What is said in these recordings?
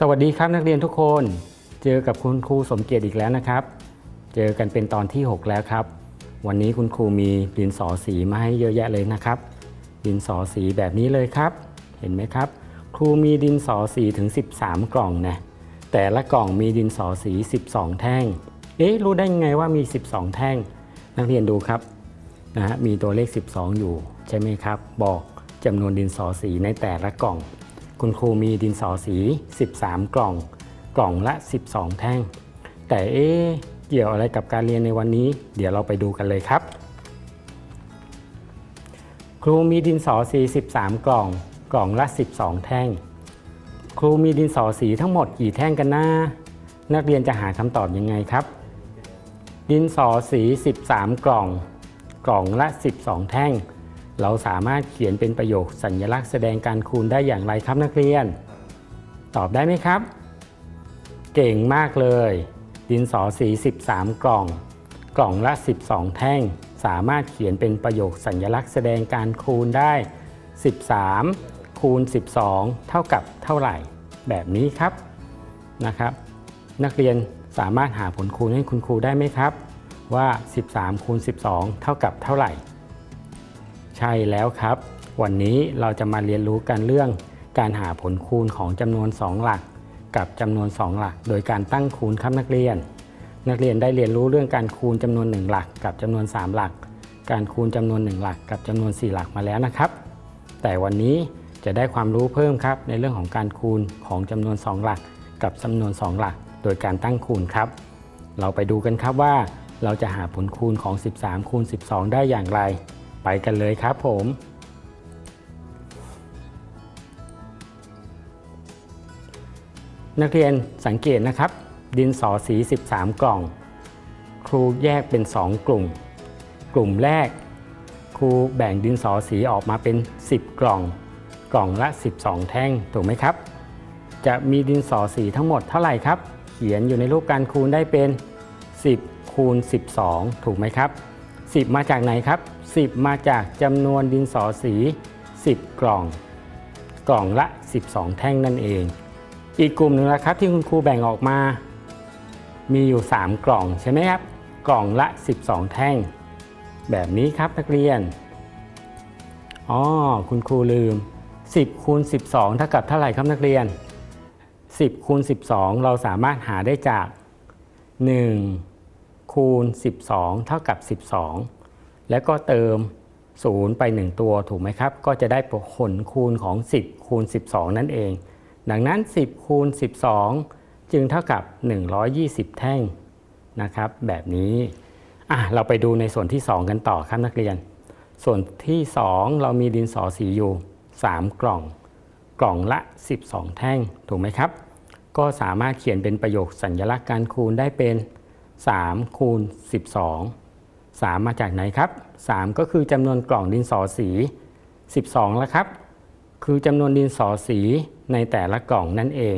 สวัสดีครับนักเรียนทุกคน เจอกับคุณครูสมเกียรติอีกแล้วนะครับ เจอกันเป็นตอนที่ 6 แล้วครับ วันนี้คุณครูมีดินสอสีมาให้เยอะแยะเลยนะครับ ดินสอสีแบบนี้เลยครับ เห็นไหมครับ ครูมีดินสอสีถึง 13 กล่องนะแต่ละกล่องมีดินสอสี 12 แท่ง เอ๊ะรู้ได้ยังไงว่ามี 12 แท่ง นักเรียนดูครับนะฮะมีตัวเลข 12 อยู่ใช่ไหมครับ บอกจำนวนดินสอสีในแต่ละกล่อง คุณครูมีดินสอสี 13 กล่อง กล่องละ 12 แท่ง แต่เอ๊เกี่ยวอะไรกับการเรียนในวันนี้ เดี๋ยวเราไปดูกันเลยครับ ครูมีดินสอสี 13 กล่อง กล่องละ 12 แท่ง ครูมีดินสอสีทั้งหมดกี่แท่งกันนะ นักเรียนจะหาคำตอบยังไงครับ ดินสอสี 13 กล่อง กล่องละ 12 แท่ง เราสามารถเขียนเป็นประโยคสัญลักษณ์แสดงการคูณได้อย่างไรครับนักเรียน ตอบได้ไหมครับ เก่งมากเลย ดินสอสี 13 กล่อง กล่องละ 12 แท่ง สามารถเขียนเป็นประโยคสัญลักษณ์แสดงการคูณได้ 13 คูณ 12 เท่ากับเท่าไหร่ แบบนี้ครับนะครับ นักเรียนสามารถหาผลคูณให้คุณครูได้ไหมครับ ว่า 13 คูณ 12 เท่ากับเท่าไหร่ ใช่แล้วครับ วันนี้เราจะมาเรียนรู้กันเรื่อง การหาผลคูณของจำนวน 2 หลัก กับจำนวน 2 หลัก โดยการตั้งคูณครับนักเรียน นักเรียนได้เรียนรู้เรื่องการคูณจำนวน 1 หลัก กับจำนวน 3 หลัก การคูณจำนวน 1 หลัก กับจำนวน 4 หลักมาแล้วนะครับ แต่วันนี้จะได้ความรู้เพิ่มครับในเรื่องของการคูณของจำนวน 2 หลัก กับจำนวน 2 หลัก โดยการตั้งคูณครับ เราไปดูกันครับว่า เราจะหาผลคูณของ 13 คูณ 12 ได้อย่างไร ไปกันเลยครับผม นักเรียนสังเกตนะครับ ดินสอสี 13 กล่อง ครูแยกเป็น 2 กลุ่ม กลุ่มแรก ครูแบ่งดินสอสีออกมาเป็น 10 กล่อง กล่องละ 12 แท่งถูกไหมครับ จะมีดินสอสีทั้งหมดเท่าไหร่ครับ เขียนอยู่ในรูปการคูณได้เป็น 10คูณ12 ถูกไหมครับ 10 มาจากไหนครับ 10 มาจากจำนวนดินสอสี 10 กล่อง กล่องละ 12 แท่งนั่นเอง อีกกลุ่มหนึ่งละครับที่คุณครูแบ่งออกมา มีอยู่ 3 กล่องใช่ไหมครับ กล่องละ 12 แท่ง แบบนี้ครับนักเรียนอ๋อคุณครูลืม 10คูณ12 เท่ากับเท่าไหร่ครับนักเรียน 10คูณ12 เราสามารถหาได้จาก 1คูณ12 เท่ากับ 12 แล้วก็เติม 0 ไป 1 ตัวถูกไหมครับ ก็จะได้ผลคูณของ 10 คูณ 12 นั่นเอง ดังนั้น 10 คูณ 12 จึงเท่ากับ 120 แท่งนะครับ แบบนี้อะเราไปดูในส่วนที่ 2 กันต่อครับนักเรียน ส่วนที่ 2 เรามีดินสอสีอยู่ 3 กล่อง กล่องละ 12 แท่งถูกไหมครับ ก็สามารถเขียนเป็นประโยคสัญลักษณ์การคูณได้เป็น3คูณ12 3 มาจากไหนครับ 3 ก็คือจำนวนกล่องดินสอสี 12แล้วครับ คือจำนวนดินสอสีในแต่ละกล่องนั่นเอง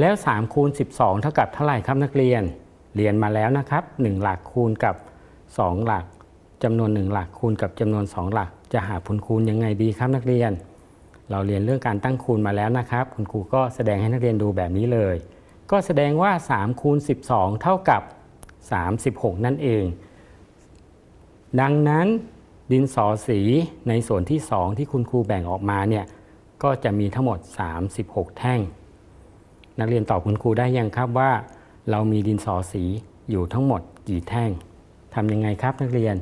แล้ว3คูณ12 เท่ากับเท่าไหร่ครับนักเรียน เรียนมาแล้วนะครับ 1 หลักคูณกับ 2 หลักจำนวน 1 หลักคูณกับจำนวน 2 หลัก จะหาผลคูณยังไงดีครับนักเรียน เราเรียนเรื่องการตั้งคูณมาแล้วนะครับ คุณครูก็แสดงให้นักเรียนดูแบบนี้เลย ก็แสดงว่า3คูณ12 เท่ากับ 36 นั่นเอง ดังนั้นดินสอสีในส่วนที่ 2 ที่คุณครูแบ่งออกมาเนี่ยก็จะมีทั้งหมด 36 แท่ง นักเรียนตอบคุณครูได้ยังครับว่า เรามีดินสอสีอยู่ทั้งหมดกี่แท่งทำยังไงครับนักเรียน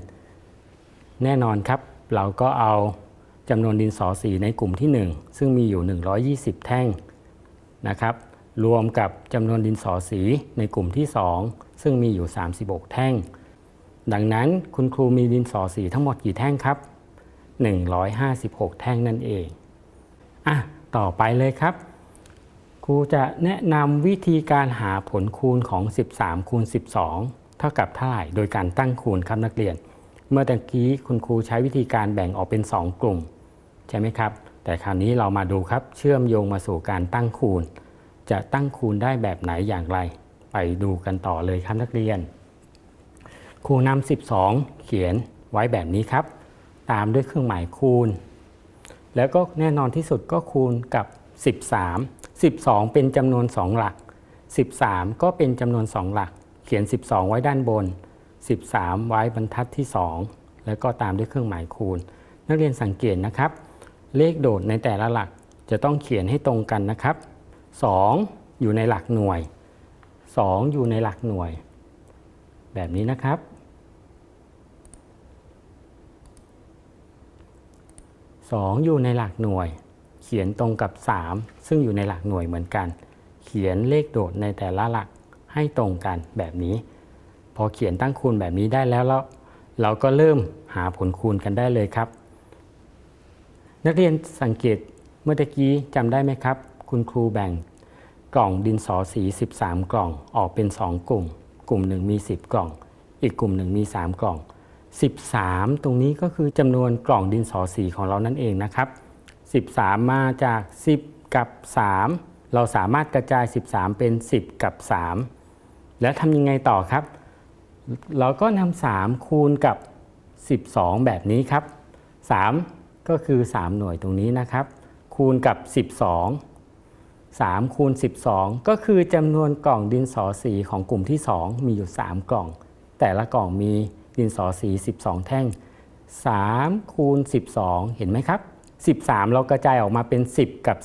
แน่นอนครับ เราก็เอาจำนวนดินสอสีในกลุ่มที่ 1 ซึ่งมีอยู่ 120 แท่งนะครับรวมกับจำนวนดินสอสีในกลุ่มที่ 2 ซึ่งมีอยู่ 36 แท่ง ดังนั้นคุณครูมีดินสอสีทั้งหมดกี่แท่งครับ 156 แท่งนั่นเองอะต่อไปเลยครับ ครูจะแนะนำวิธีการหาผลคูณของ 13 คูณ 12 เท่ากับเท่าไหร่โดยการตั้งคูณครับนักเรียน เมื่อตะกี้คุณครูใช้วิธีการแบ่งออกเป็น 2 กลุ่ม ใช่ไหมครับ แต่คราวนี้เรามาดูครับ เชื่อมโยงมาสู่การตั้งคูณ จะตั้งคูณได้แบบไหนอย่างไร ไปดูกันต่อเลยครับนักเรียน ครูนำ12 เขียนไว้แบบนี้ครับ ตามด้วยเครื่องหมายคูณ แล้วก็แน่นอนที่สุดก็คูณกับ 13 12 เป็นจำนวน 2 หลัก 13 ก็เป็นจำนวน 2 หลัก เขียน 12 ไว้ด้านบน 13 ไว้บรรทัดที่ 2 แล้วก็ตามด้วยเครื่องหมายคูณ นักเรียนสังเกตนะครับ เลขโดดในแต่ละหลักจะต้องเขียนให้ตรงกันนะครับ 2 อยู่ในหลักหน่วย 2 อยู่ในหลักหน่วย แบบนี้นะครับ 2 อยู่ในหลักหน่วย เขียนตรงกับ 3 ซึ่งอยู่ในหลักหน่วยเหมือนกัน เขียนเลขโดดในแต่ละหลักให้ตรงกันแบบนี้ พอเขียนตั้งคูณแบบนี้ได้แล้วแล้วเราก็เริ่มหาผลคูณกันได้เลยครับ นักเรียนสังเกตเมื่อกี้จำได้ไหมครับ คุณครูแบ่งกล่องดินสอสี 13 กล่องออกเป็น 2 กลุ่ม กลุ่มหนึ่งมี 10 กล่อง อีกกลุ่มหนึ่งมี 3 กล่อง 13 ตรงนี้ก็คือจำนวนกล่องดินสอสีของเรานั่นเองนะครับ 13 มาจาก 10 กับ 3 เราสามารถกระจาย 13 เป็น 10 กับ 3 แล้วทำยังไงต่อครับ เราก็นำ3คูณกับ 12 แบบนี้ครับ 3 ก็คือ 3 หน่วยตรงนี้นะครับ คูณกับ 12 3คูณ12 ก็คือจำนวนกล่องดินสอสีของกลุ่มที่ 2 มีอยู่ 3 กล่อง แต่ละกล่องมี ดินสอสี 12 แท่ง 3 คูณ 12 เห็นไหมครับ 13 เรากระจายออกมาเป็น 10 กับ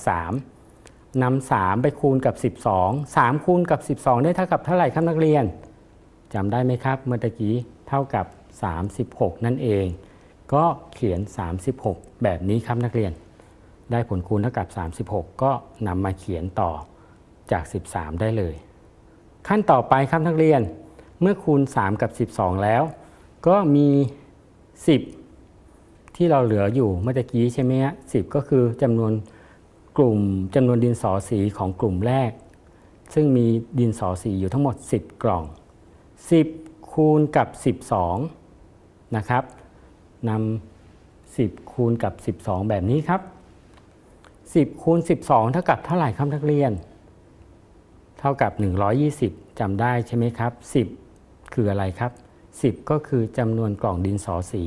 3นำา3 ไปคูณกับ 12 3 คูณกับ 12 ได้เท่ากับเท่าไหร่ครับนักเรียนจำได้ไหมครับ เมื่อกี้เท่ากับ 36 นั่นเอง ก็เขียน 36 แบบนี้ครับนักเรียน ได้ผลคูณเท่ากับ 36 ก็นำมาเขียนต่อจาก 13 ได้เลย ขั้นต่อไปครับนักเรียนเมื่อคูณ 3 กับ 12 แล้ว ก็มี 10 ที่เราเหลืออยู่เมื่อกี้ใช่ไหมฮะ10ก็คือจำนวนกลุ่มจำนวนดินสอสีของกลุ่มแรก ซึ่งมีดินสอสีอยู่ทั้งหมด 10 กล่อง 10 คูณกับ 12 นะครับนำ10 คูณกับ 12 แบบนี้ครับ 10 คูณ 12 เท่ากับเท่าไหร่ครับนักเรียน เท่ากับ 120จำได้ใช่ไหมครับ 10 คืออะไรครับ 10 ก็คือจำนวนกล่องดินสอสี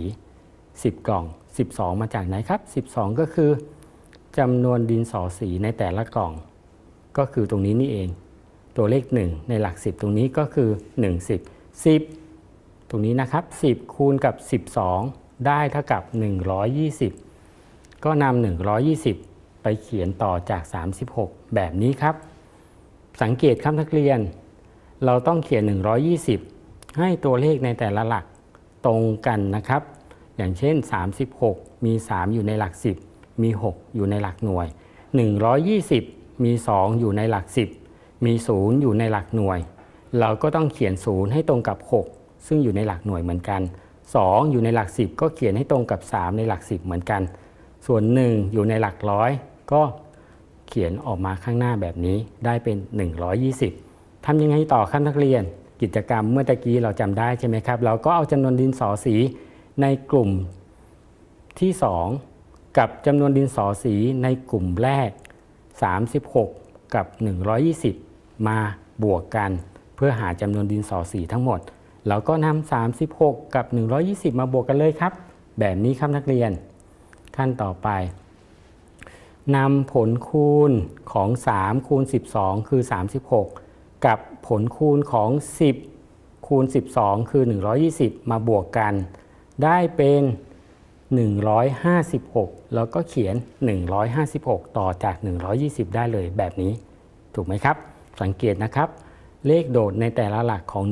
10 กล่อง 12 มาจากไหนครับ 12 ก็คือจำนวนดินสอสีในแต่ละกล่อง ก็คือตรงนี้นี่เอง ตัวเลข 1 ในหลัก 10 ตรงนี้ก็คือ 1 10 10 ตรงนี้นะครับ 10 คูณกับ 12 ได้เท่ากับ 120 ก็นำ120 ไปเขียนต่อจาก 36 แบบนี้ครับ สังเกตครับนักเรียน เราต้องเขียน 120 ให้ตัวเลขในแต่ละหลักตรงกันนะครับ อย่างเช่น 36 มี 3 อยู่ในหลัก 10 มี 6 อยู่ในหลักหน่วย 120 มี 2 อยู่ในหลัก 10 มี 0 อยู่ในหลักหน่วย เราก็ต้องเขียน 0 ให้ตรงกับ 6 ซึ่งอยู่ในหลักหน่วยเหมือนกัน 2 อยู่ในหลัก 10 ก็เขียนให้ตรงกับ 3 ในหลัก 10 เหมือนกัน ส่วน 1 อยู่ในหลักร้อยก็เขียนออกมาข้างหน้าแบบนี้ได้เป็น 120 ทำยังไงต่อครับนักเรียน กิจกรรมเมื่อตะกี้เราจำได้ใช่ไหมครับ เราก็เอาจำนวนดินสอสีในกลุ่มที่ 2 กับจำนวนดินสอสีในกลุ่มแรก 36 กับ 120 มาบวกกัน เพื่อหาจำนวนดินสอสีทั้งหมดเราก็นำ36 กับ 120 มาบวกกันเลยครับ แบบนี้ครับนักเรียน ขั้นต่อไปนำผลคูณของ 3 คูณ 12 คือ 36 กับ ผลคูณของ 10 คูณ 12 คือ 120 มาบวกกัน ได้เป็น 156 แล้วก็เขียน 156 ต่อจาก 120 ได้เลยแบบนี้ ถูกไหมครับ สังเกตนะครับ เลขโดดในแต่ละหลักของ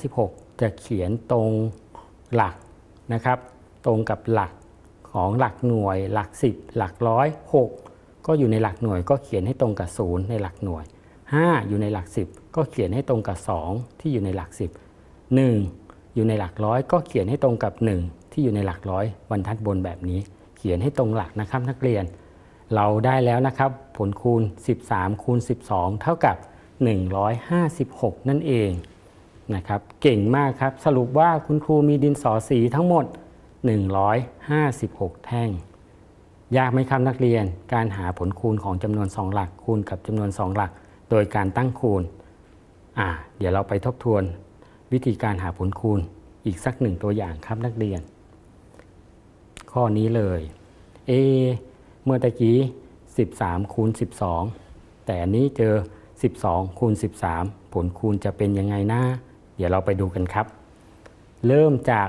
156 จะเขียนตรงหลักนะครับ ตรงกับหลักของหลักหน่วย หลัก 10 หลักร้อย6ก็อยู่ในหลักหน่วยก็เขียนให้ตรงกับ 0 ในหลักหน่วย 5 อยู่ในหลัก 10 ก็เขียนให้ตรงกับ 2 ที่อยู่ในหลัก 10 1 อยู่ในหลักร้อยก็เขียนให้ตรงกับ 1 ที่อยู่ในหลักร้อยบรรทัดบนแบบนี้ เขียนให้ตรงหลักนะครับนักเรียน เราได้แล้วนะครับ ผลคูณ 13 คูณ 12 เท่ากับ 156 นั่นเองนะครับเก่งมากครับ สรุปว่าคุณครูมีดินสอสีทั้งหมด 156 แท่ง ยากไหมครับนักเรียนการหาผลคูณของจำนวน 2 หลักคูณกับจำนวน 2 หลัก โดยการตั้งคูณ อ่าเดี๋ยวเราไปทบทวนวิธีการหาผลคูณอีกสักหนึ่งตัวอย่างครับนักเรียน ข้อนี้เลย A เมื่อตะกี้ 13คูณ12 แต่อันนี้เจอ 12คูณ13 ผลคูณจะเป็นยังไงนะ เดี๋ยวเราไปดูกันครับ เริ่มจาก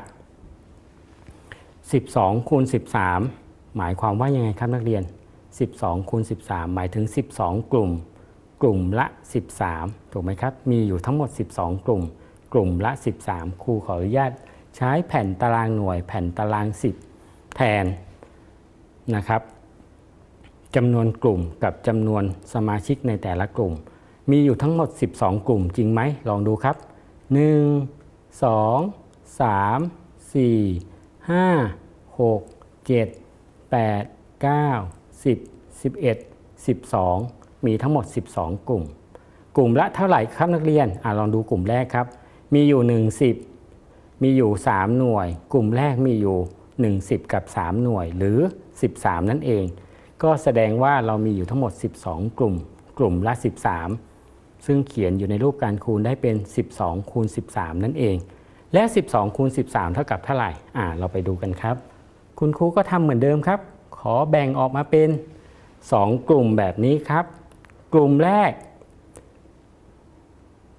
12คูณ13 หมายความว่ายังไงครับนักเรียน 12คูณ13 หมายถึง 12 กลุ่ม กลุ่มละ 13 ถูกไหมครับ มีอยู่ทั้งหมด 12 กลุ่ม กลุ่มละ 13 ครูขออนุญาตใช้แผ่นตารางหน่วยแผ่นตาราง 10 แทนนะครับจำนวนกลุ่มกับจำนวนสมาชิกในแต่ละกลุ่ม มีอยู่ทั้งหมด 12 กลุ่มจริงไหม ลองดูครับ 1 2 3 4 5 6 7 8 9 10 11 12 มีทั้งหมด 12 กลุ่ม กลุ่มละเท่าไหร่ครับนักเรียนอลองดูกลุ่มแรกครับ มีอยู่1 10 มีอยู่ 3 หน่วย กลุ่มแรกมีอยู่ 1 10 กับ 3 หน่วยหรือ 13 นั่นเอง ก็แสดงว่าเรามีอยู่ทั้งหมด 12 กลุ่ม กลุ่มละ 13 ซึ่งเขียนอยู่ในรูปการคูณได้เป็น 12 คูณ 13 นั่นเอง และ 12 คูณ 13 เท่ากับเท่าไหร่อ่าเราไปดูกันครับ คุณครูก็ทำเหมือนเดิมครับ ขอแบ่งออกมาเป็น 2 กลุ่มแบบนี้ครับ กลุ่มแรก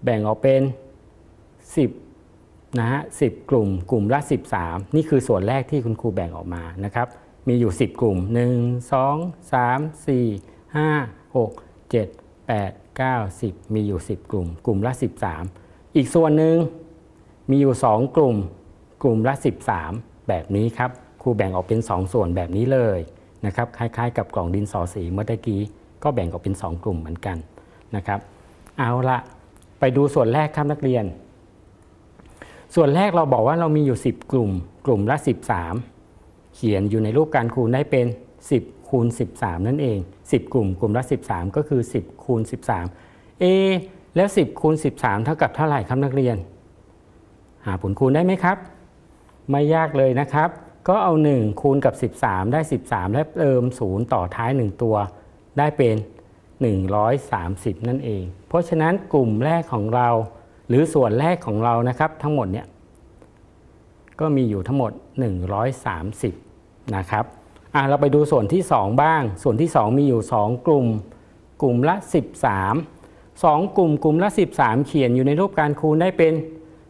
แบ่งออกเป็น 10นะฮะ10กลุ่ม กลุ่มละ 13 นี่คือส่วนแรกที่คุณครูแบ่งออกมานะครับ มีอยู่ 10 กลุ่ม 1 2 3 4 5 6 7 8 9 10 มีอยู่ 10 กลุ่ม กลุ่มละ 13 อีกส่วนหนึ่งมีอยู่ 2 กลุ่ม กลุ่มละ 13 แบบนี้ครับครูแบ่งออกเป็น 2 ส่วนแบบนี้เลยนะครับคล้ายๆ กับกล่องดินสอสีเมื่อกี้ ก็แบ่งออกเป็น 2 กลุ่มเหมือนกันนะครับ เอาละไปดูส่วนแรกครับนักเรียน ส่วนแรกเราบอกว่าเรามีอยู่ 10 กลุ่ม กลุ่มละ 13 เขียนอยู่ในรูปการคูณได้เป็น 10คูณ13 นั่นเอง 10 กลุ่มกลุ่มละ 13 ก็คือ 10คูณ13 เอ แล้ว 10คูณ13 เท่ากับเท่าไหร่ครับนักเรียน หาผลคูณได้ไหมครับ ไม่ยากเลยนะครับ ก็เอา 1 คูณกับ 13 ได้ 13 และเติม 0 ต่อท้าย 1 ตัว ได้เป็น 130 นั่นเอง เพราะฉะนั้นกลุ่มแรกของเรา หรือส่วนแรกของเรานะครับทั้งหมดเนี่ยก็มีอยู่ทั้งหมด 130 นะครับอะเราไปดูส่วนที่ 2 บ้าง ส่วนที่ 2 มีอยู่ 2 กลุ่ม กลุ่มละ 13 2 กลุ่มกลุ่มละ 13 เขียนอยู่ในรูปการคูณได้เป็น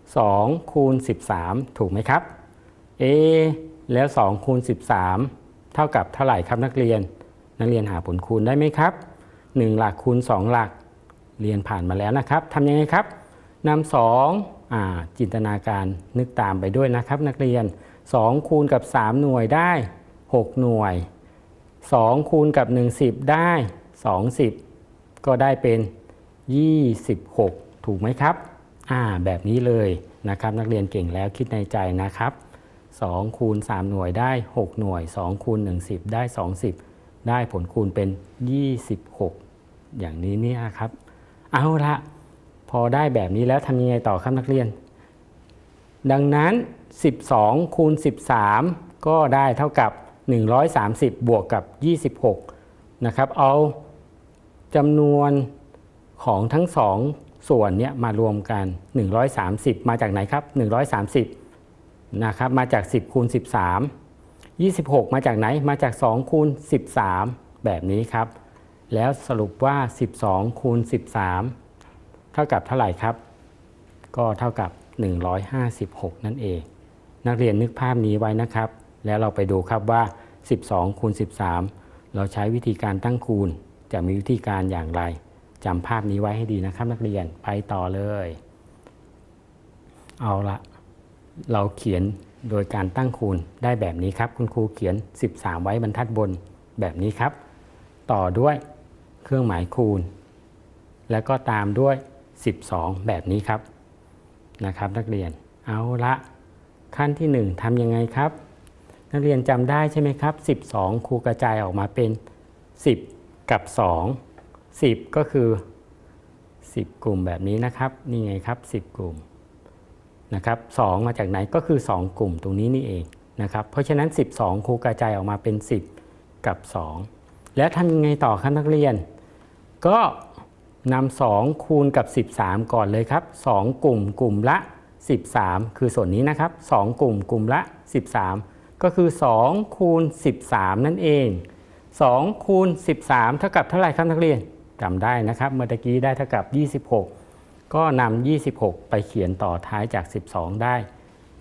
2 คูณ 13 ถูกไหมครับ เอ แล้ว 2 คูณ 13 เท่ากับเท่าไหร่ครับนักเรียน นักเรียนหาผลคูณได้ไหมครับ 1 หลักคูณ 2 หลักเรียนผ่านมาแล้วนะครับทำยังไงครับนำสองอจินตนาการนึกตามไปด้วยนะครับ นักเรียน 2 คูณกับ 3 หน่วยได้ 6 หน่วย 2 คูณกับ 1 10 ได้ 2 10 ก็ได้เป็น 26 ถูกไหมครับอ่าแบบนี้เลยนะครับ นักเรียนเก่งแล้วคิดในใจนะครับ2คูณ3หน่วยได้ 6 หน่วย 2 คูณ1 10 ได้20 ได้ผลคูณเป็น 26 อย่างนี้เนี่ยครับ เอาละพอได้แบบนี้แล้วทำยังไงต่อครับนักเรียน ดังนั้น 12 คูณ 13 ก็ได้เท่ากับ 130 บวกกับ 26 นะครับ เอาจำนวนของทั้งสองส่วนเนี้ยมารวมกัน 130 มาจากไหนครับ 130 นะครับ มาจาก 10 คูณ 13 26 มาจากไหนมาจาก2คูณ13 แบบนี้ครับ แล้วสรุปว่า 12คูณ13 เท่ากับเท่าไหร่ครับ ก็เท่ากับ 156 นั่นเอง นักเรียนนึกภาพนี้ไว้นะครับ แล้วเราไปดูครับว่า 12คูณ13 เราใช้วิธีการตั้งคูณ จะมีวิธีการอย่างไรจำภาพนี้ไว้ให้ดีนะครับ นักเรียนไปต่อเลย เอาละเราเขียน โดยการตั้งคูณได้แบบนี้ครับ คุณครูเขียน 13 ไว้บรรทัดบนแบบนี้ครับ ต่อด้วยเครื่องหมายคูณ แล้วก็ตามด้วย 12 แบบนี้ครับนะครับนักเรียนเอาละขั้นที่ 1ทำยังไงครับ นักเรียนจำได้ใช่ไหมครับ 12 ครูกระจายออกมาเป็น 10 กับ 2 10 ก็คือ 10 กลุ่มแบบนี้นะครับ นี่ไงครับ 10 กลุ่ม นะครับ2มาจากไหนก็คือ 2 กลุ่มตรงนี้นี่เองนะครับเพราะฉะนั้น 12 ครูกระจายออกมาเป็น 10 กับ 2 แล้วทำยังไงต่อครับนักเรียน ก็นำ2คูณกับ 13 ก่อนเลยครับ 2 กลุ่มกลุ่มละ 13 คือส่วนนี้นะครับ 2 กลุ่มกลุ่มละ 13 ก็คือ 2 คูณ 13 นั่นเอง 2 คูณ 13 เท่ากับเท่าไหร่ครับนักเรียนจำได้นะครับ เมื่อกี้ได้เท่ากับ 26 ก็นำ 26 ไปเขียนต่อท้ายจาก 12 ได้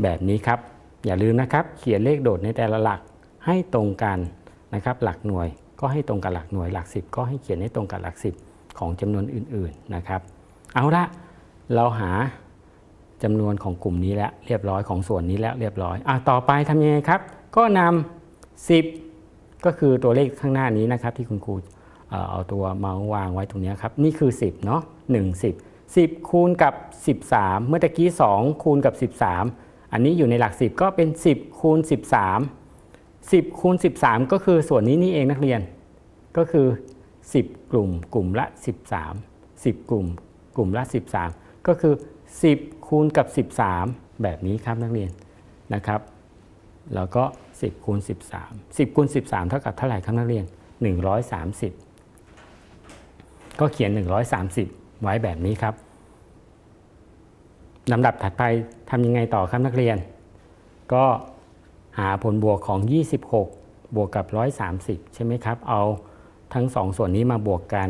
แบบนี้ครับ อย่าลืมนะครับ เขียนเลขโดดในแต่ละหลักให้ตรงกันนะครับ หลักหน่วยก็ให้ตรงกับหลักหน่วย หลัก 10 ก็ให้เขียนให้ตรงกับหลัก 10 ของจำนวนอื่นๆนะครับ เอาละเราหาจำนวนของกลุ่มนี้แล้วเรียบร้อยของส่วนนี้แล้วเรียบร้อยอะต่อไปทำยังไงครับ ก็นำ10 ก็คือตัวเลขข้างหน้านี้นะครับ ที่คุณครูเอาตัวเมาส์วางไว้ตรงนี้ครับ นี่คือ 10เนาะ1 10 10 คูณกับ 13 เมื่อตะกี้ 2 คูณกับ 13 อันนี้อยู่ในหลัก 10 ก็เป็น 10 คูณ 13 10 คูณ 13 ก็คือส่วนนี้นี่เองนักเรียน ก็คือ 10 กลุ่มกลุ่มละ 13 10 กลุ่มกลุ่มละ 13 ก็คือ 10 คูณกับ 13 แบบนี้ครับนักเรียนนะครับ แล้วก็ 10 คูณ 13 10 คูณ 13 เท่ากับเท่าไหร่ครับนักเรียน 130 ก็เขียน 130 ไว้แบบนี้ครับลำดับถัดไปทำยังไงต่อครับนักเรียน ก็หาผลบวกของ 26 บวกกับ 130 ใช่ไหมครับ เอาทั้งสองส่วนนี้มาบวกกัน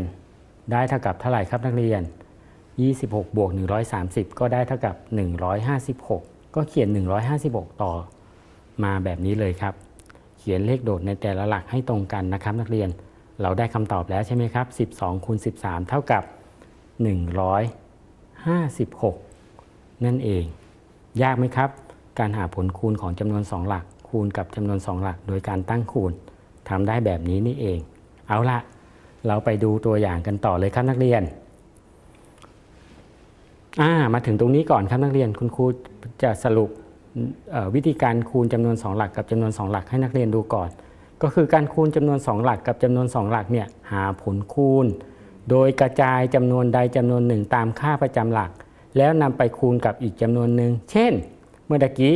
ได้เท่ากับเท่าไหร่ครับนักเรียน 26 บวก 130 ก็ได้เท่ากับ 156 ก็เขียน 156 ต่อมาแบบนี้เลยครับ เขียนเลขโดดในแต่ละหลักให้ตรงกันนะครับ นักเรียน เราได้คำตอบแล้วใช่ไหมครับ 12คูณ13 เท่ากับ 156 นั่นเอง ยากไหมครับ การหาผลคูณของจำนวน 2 หลัก คูณกับจำนวน 2 หลัก โดยการตั้งคูณทำได้แบบนี้นี่เอง เอาละเราไปดูตัวอย่างกันต่อเลยครับนักเรียนอ่ามาถึงตรงนี้ก่อนครับนักเรียนคุณครูจะสรุปวิธีการคูณจำนวน 2 หลักกับจำนวน 2 หลักให้นักเรียนดูก่อน ก็คือการคูณจำนวน 2 หลักกับจำนวน 2 หลักเนี่ยหาผลคูณ โดยกระจายจำนวนใดจำนวนหนึ่งตามค่าประจำหลัก แล้วนำไปคูณกับอีกจำนวนหนึ่ง เช่น เมื่อกี้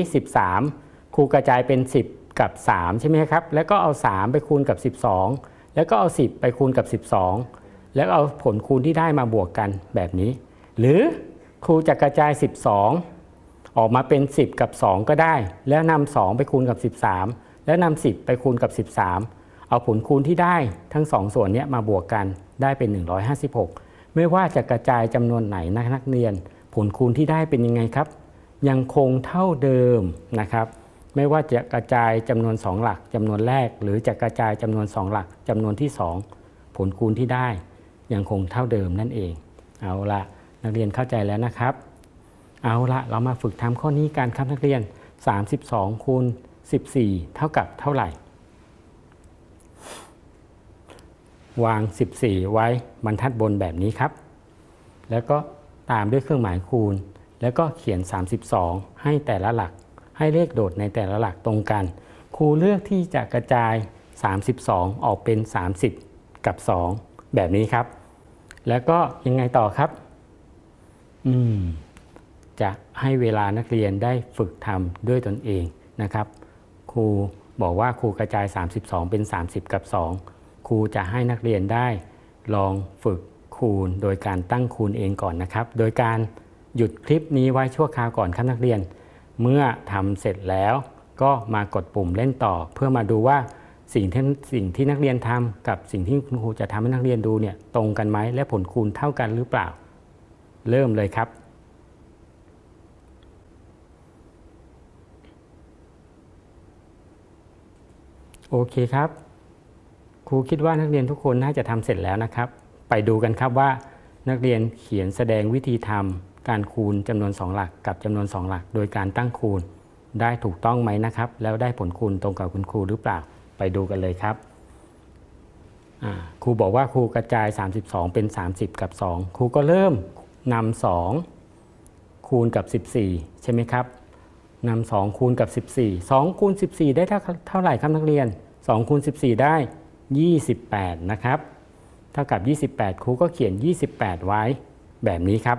13 ครูกระจายเป็น 10 กับ 3 ใช่ไหมครับ แล้วก็เอา 3 ไปคูณกับ 12 แล้วก็เอา 10 ไปคูณกับ 12 แล้วเอาผลคูณที่ได้มาบวกกันแบบนี้ หรือครูจะกระจาย 12 ออกมาเป็น 10 กับ 2 ก็ได้ แล้วนำ2ไปคูณกับ 13 แล้วนำ10 ไปคูณกับ 13 เอาผลคูณที่ได้ทั้ง 2 ส่วนนี้มาบวกกัน ได้เป็น 156 ไม่ว่าจะกระจายจำนวนไหนนะนักเรียน ผลคูณที่ได้เป็นยังไงครับ ยังคงเท่าเดิมนะครับ ไม่ว่าจะกระจายจำนวน 2 หลักจำนวนแรก หรือจะกระจายจำนวน 2 หลักจำนวนที่ 2 ผลคูณที่ได้ยังคงเท่าเดิมนั่นเอง เอาละนักเรียนเข้าใจแล้วนะครับ เอาละเรามาฝึกทำข้อนี้กันครับนักเรียน 32คูณ14 เท่ากับเท่าไหร่ วาง 14 ไว้บรรทัดบนแบบนี้ครับ แล้วก็ตามด้วยเครื่องหมายคูณ แล้วก็เขียน 32 ให้แต่ละหลัก ให้เลขโดดในแต่ละหลักตรงกัน ครูเลือกที่จะกระจาย 32 ออกเป็น 30 กับ 2 แบบนี้ครับ แล้วก็ยังไงต่อครับ อืม จะให้เวลานักเรียนได้ฝึกทำด้วยตนเองนะครับ ครูบอกว่าครูกระจาย 32 เป็น 30 กับ 2 ครูจะให้นักเรียนได้ ลองฝึกคูณโดยการตั้งคูณเองก่อนนะครับ โดยการหยุดคลิปนี้ไว้ชั่วคราวก่อนครับนักเรียน เมื่อทำเสร็จแล้วก็มากดปุ่มเล่นต่อ เพื่อมาดูว่าสิ่งที่สิ่งที่นักเรียนทำกับสิ่งที่คุณครูจะทำให้นักเรียนดูเนี่ยตรงกันไหมและผลคูณเท่ากันหรือเปล่า เริ่มเลยครับโอเคครับ รูคิดว่านักเรียนทุกคนน่าจะทำเสร็จแล้วนะครับ ไปดูกันครับว่านักเรียนเขียนแสดงวิธีทำการคูณจำนวน 2 หลักกับจำนวน 2 หลัก โดยการตั้งคูณได้ถูกต้องไหมนะครับ แล้วได้ผลคูณตรงกับคุณครูหรือเปล่าไปดูกันเลยครับครูบอกว่าครูกระจาย 32 เป็น 30 กับ 2 ครูก็เริ่มนำ2คูณกับ 14 ใช่ไหมครับนำ2คูณกับ 14 2 คูณ 14 ได้เท่าเท่าไหร่ครับนักเรียน 2 คูณ 14 ได้ 28 นะครับ เท่ากับ 28 ครูก็เขียน 28 ไว้แบบนี้ครับ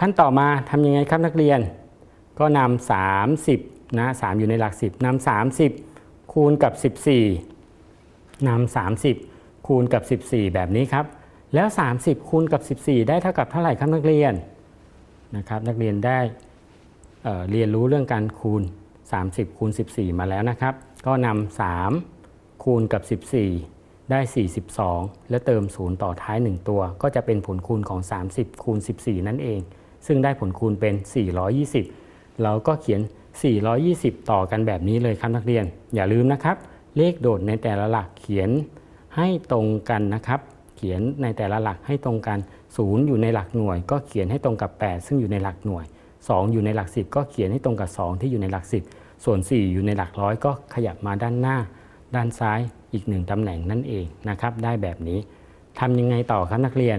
ขั้นต่อมาทำยังไงครับนักเรียน ก็นำ30นะ3อยู่ในหลัก 10นำ30 คูณกับ 14นำ30 คูณกับ 14 แบบนี้ครับ แล้ว 30 คูณกับ 14 ได้เท่ากับเท่าไหร่ครับนักเรียนนะครับนักเรียนได้เเรียนรู้เรื่องการคูณ 30 คูณ 14 มาแล้วนะครับ ก็นำ3 คูณกับ 14 ได้ 42 แล้วเติม 0 ต่อท้าย 1 ตัว ก็จะเป็นผลคูณของ 30 คูณ 14 นั่นเอง ซึ่งได้ผลคูณเป็น 420 เราก็เขียน 420 ต่อกันแบบนี้เลยครับนักเรียน อย่าลืมนะครับ เลขโดดในแต่ละหลักเขียนให้ตรงกันนะครับ เขียนในแต่ละหลักให้ตรงกัน 0 อยู่ในหลักหน่วย ก็เขียนให้ตรงกับ 8 ซึ่งอยู่ในหลักหน่วย 2 อยู่ในหลัก 10 ก็เขียนให้ตรงกับ 2 ที่อยู่ในหลัก 10 ส่วน 4 อยู่ในหลักร้อยก็ขยับมาด้านหน้า ด้านซ้ายอีกหนึ่งตำแหน่งนั่นเองนะครับได้แบบนี้ทำยังไงต่อครับนักเรียน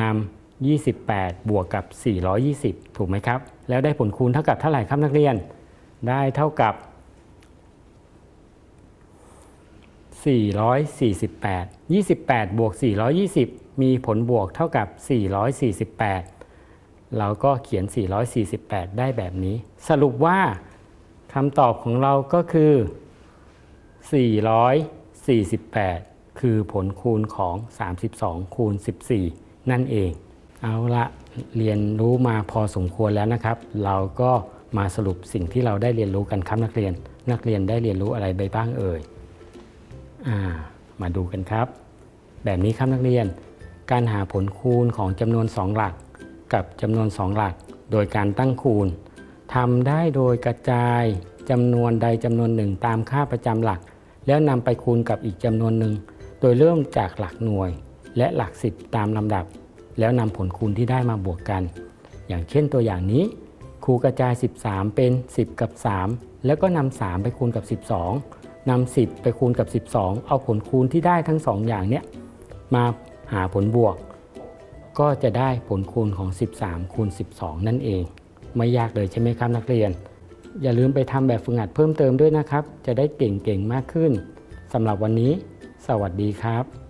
นำ28 บวกกับ 420 ถูกไหมครับ แล้วได้ผลคูณเท่ากับเท่าไหร่ครับนักเรียน ได้เท่ากับ 448 28 บวก 420 มีผลบวกเท่ากับ 448 เราก็เขียน 448 ได้แบบนี้ สรุปว่าคำตอบของเราก็คือ 448 คือผลคูณของ 32 คูณ 14 นั่นเอง เอาละเรียนรู้มาพอสมควรแล้วนะครับ เราก็มาสรุปสิ่งที่เราได้เรียนรู้กันครับนักเรียน นักเรียนได้เรียนรู้อะไรไปบ้างเอ่ยอ่ามาดูกันครับ แบบนี้ครับนักเรียน การหาผลคูณของจำนวน 2 หลัก กับจำนวน 2 หลัก โดยการตั้งคูณทำได้โดยกระจายจำนวนใดจำนวนหนึ่งตามค่าประจำหลัก แล้วนำไปคูณกับอีกจำนวนหนึ่ง โดยเริ่มจากหลักหน่วย และหลักสิบตามลำดับ แล้วนำผลคูณที่ได้มาบวกกัน อย่างเช่นตัวอย่างนี้ ครูกระจาย 13 เป็น 10 กับ 3 แล้วก็นำ3ไปคูณกับ 12นำ10 ไปคูณกับ 12 เอาผลคูณที่ได้ทั้ง 2 อย่างเนี้ยมาหาผลบวก ก็จะได้ผลคูณของ 13 คูณ 12 นั่นเอง ไม่ยากเลยใช่ไหมครับนักเรียน อย่าลืมไปทำแบบฝึกหัดเพิ่มเติมด้วยนะครับ จะได้เก่งๆมากขึ้นสำหรับวันนี้ สวัสดีครับ